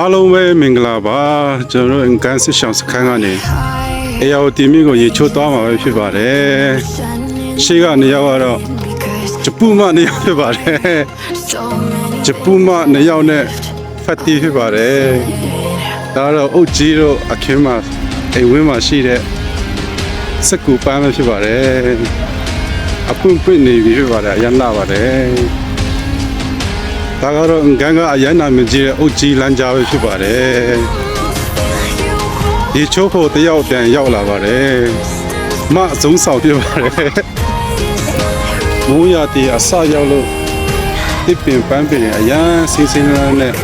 အားလုံးပဲမင်္ဂလာပါကျွန်တော်တို့အင်ကန်စစ်ဆောင်စခန်းကနေအေယာဝတီမြို့ကိုရေချိုးသွားမှာပဲဖြစ်ပါတယ်ရှေ့ကနေရောက်တော့ဂျပူမနေရောက်ဖြစ်ပါတယ်ဂျပူမနေရောက်နဲ့ဖတ်တီဖြစ်ပါတယ်ဒါတော့အုတ်ကြီးတို့အခင်းမှာအိမ်ဝင်းမှာရှိတဲ့စက်ကူပန်းပဲဖြစ်ပါတယ်အပွင့်ပွင့်နေပြီဖြစ်ပါတယ်အရန်လာပါတယ် ဒါကတော့ငန်းကအရန်နာမကြီးရဲ့အုတ်ကြီးလမ်းကြားပဲဖြစ်ပါတယ်ဒီချိုးဖို့တယောက်ပြန်ရောက်လာပါတယ်မအစုံဆောင်ဖြစ်ပါတယ်မိုးရတီအစရောက်လို့တစ်ပင်ပန်းပင်အရန်စင်းစင်းလန်းနဲ့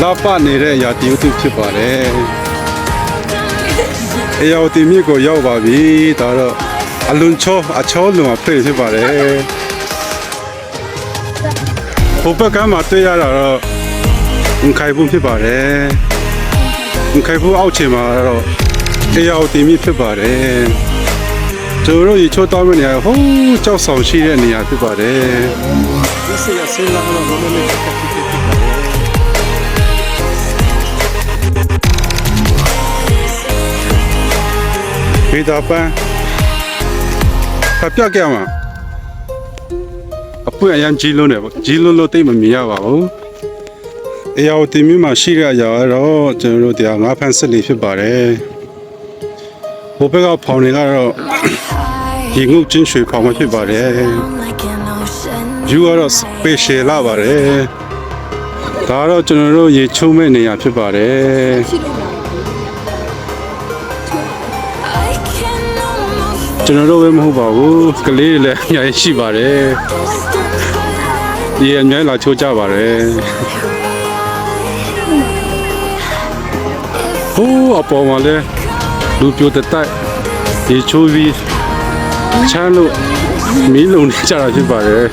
လာပနေတဲ့ရာတီဥတုဖြစ်ပါတယ်အယောတီမြစ်ကိုရောက်ပါပြီဒါတော့အလွန်ချောအချောလွန်အဖေးဖြစ်ပါတယ် ဟိုဘက်ကမ်းမှာတွေ့ရတာတော့ငခိုင်ဘူးဖြစ်ပါတယ်ငခိုင်ဘူးအောက်ခြေမှာတော့အေယာဝတီမြစ်ဖြစ်ပါတယ်ကျွန်တော်တို့ရေချိုးတောင်းမယ့်နေရာဟိုးကြောက်ဆောင်ရှိတဲ့နေရာဖြစ်ပါတယ်ဒီစရဆင်းလာတော့ဘယ်လိုလဲဖြစ်ဖြစ်ဖြစ်ပါတယ်ဒေတာပန်းဖပြကြမှာအ ပွင့်အရန်ကြီးလုံးတယ်ပေါ့ကြီးလုံးလို့တိတ်မမြင်ရပါဘူးအရာတီမီမှာရှိတဲ့အရာကတော့ကျွန်တော်တို့တရားငါးဖန်စစ်လေးဖြစ်ပါတယ်ဟိုဘက်ကဖောင်တွေကတော့ဒီငုတ်ချင်းရွှေဖောင်မဖြစ်ပါတယ်ယူကတော့ special လာပါတယ်ဒါကတော့ကျွန်တော်တို့ရေချုံမဲ့နေရာဖြစ်ပါတယ် ကျွန်တော်တို့ပဲမဟုတ်ပါဘူးကလေးတွေလည်းအများကြီးရှိပါတယ်ဒီအများကြီးလာချိုးကြပါတယ်ဟိုးအပေါ်မှာလဲလူပြိုတတိုက်ဒီချိုးပြီးချမ်းလို့မီးလုံးနေကြတာဖြစ်ပါတယ်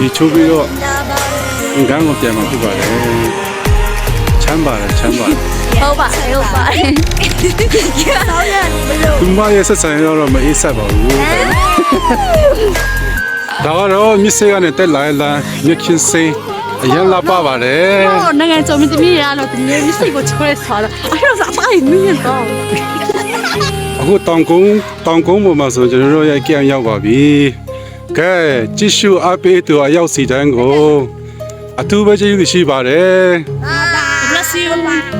ဒီချိုးပြီးတော့ငန်းကိုပြန်มาဖြစ်ပါတယ်ချမ်းပါတယ်ချမ်းပါတယ်ဟုတ်ပါဟုတ်ပါဆောင်းရဘလို့သူမရဲ့ဆက်ဆံရတော့မအေးဆက်ပါဘူးဒါကတော့မြစ်စေးကနေတက်လာလာမြစ်ချင်းစေးအရင်လာပါပါတယ်ဟောနိုင်ငံကျော်မင်းသမီးရလို့တမီးမရှိကိုချောရဲဆော်တော့အဲ့တော့စားဆိုင်မင်းတော့အခုတောင်ကုန်းတောင်ကုန်းပေါ်မှာဆိုကျွန်တော်တို့ရဲ့ကြံရောက်ပါပြီ။ ။ကဲကြည့်ရှုအားပေးသူအရောက်စီတန်းကိုအထူးပဲကျေးဇူးရှိပါတယ်။ God bless you.